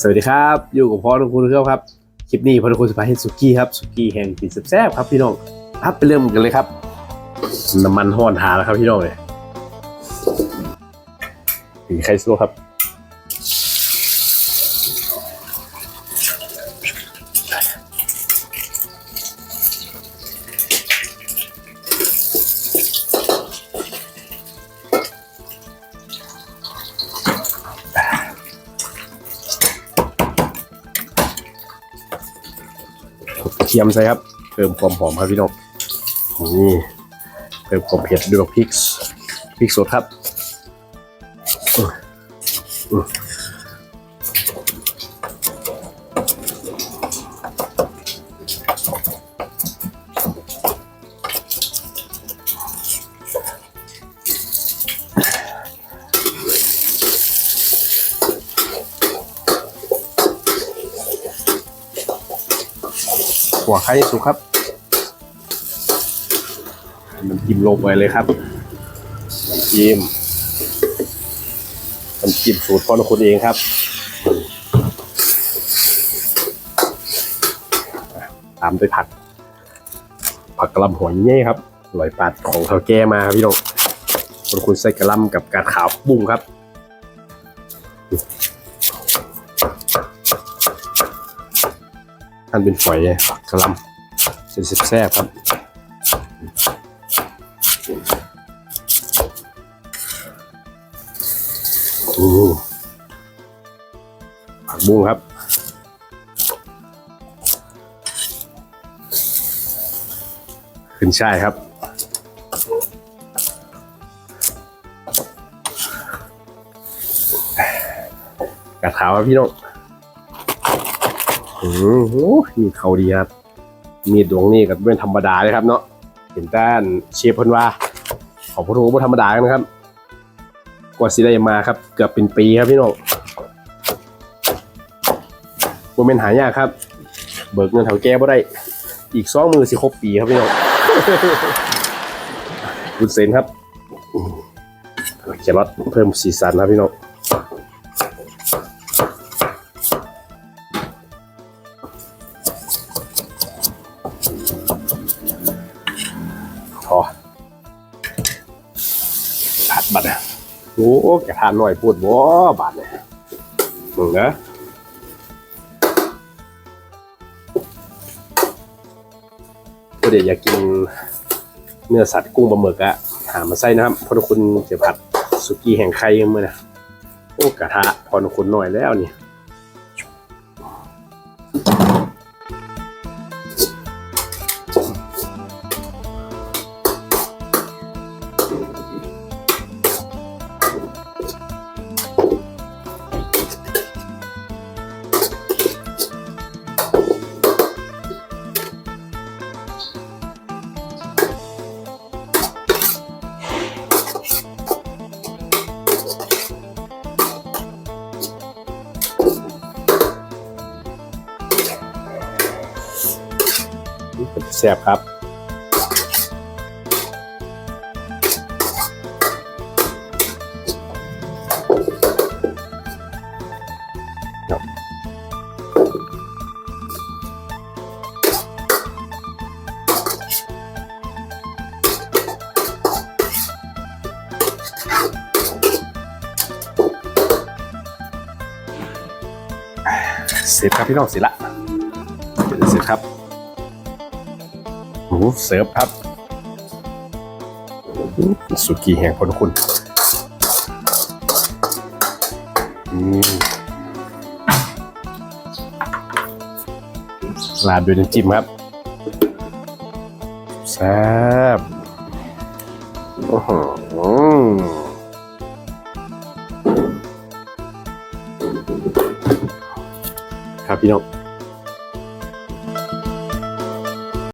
สวัสดีครับ อยู่กับพ่อทุกคนเพื่อนครับ คลิปนี้พ่อทุกคนจะพาให้สุกี้ครับสุกี้แห้งกินแซ่บครับพี่น้องครับไปเริ่มกันเลยครับ น้ำมันห้อนทาแล้วครับพี่น้องเลยมีใครสู้ครับ ทียมใส่ครับ เพิ่มความหอมครับพี่น้องนี่เพิ่มความเผ็ดด้วยพริกพริกสดครับ หัวไข่สุกครับ มันจิ้มลงไปเลยครับจิ้มน้ำจิ้มสูตรพ่อคุณเองครับตามด้วยผัก ผักกระลำหัวเย่ครับอร่อยปัดของเท่าแก่มาครับพี่น้องคนคุณใส่กระลำกับกาดขาวบุ้งครับ ท่านเป็นฝอยผักกระลำเส้นแซ่บครับโอ้ผักบุ้งครับขึ้นช่ายครับกระถาครับพี่น้อง อืมโอ้มีเขาดีครับ มีดดวงนี่ก็เป็นธรรมดาเลยครับเนาะเห็นด้านเชฟพนว่าของพวกเราธรรมดากันนะครับ กว่าสิได้มาครับ เกือบเป็นปีครับพี่น้องโมเมนหายากครับ เบิกเงินแถวแก้บ่ได้ อีกสองมือสิครบปีครับพี่น้องบุญเซนครับแครอทเพิ่มสีสันครับพี่น้อง อผัดบัตรโอ้กระทานหน่อยพูดบ่บาทเนี่ยมึงนะก็เดี๋ยวอยากกินเนื้อสัตว์กุ้งปลาหมึกอะหามาใส่นะครับพราะทุกคนจะผัดสุกี้แห่งไข่เมื่อนะโอ้กระทะพอทุกคนหน่อยแล้วเนี่ย แซ่บครับเสร็จครับพี่น้องเสร็จละเดี๋ยวจะเสร็จครับ หมูเสิร์ฟครับสุกี้แห้งพอทุกคนอืมราดด้วยน้ำจิ้มครับแซ่บโอ้โหครับพี่น้อง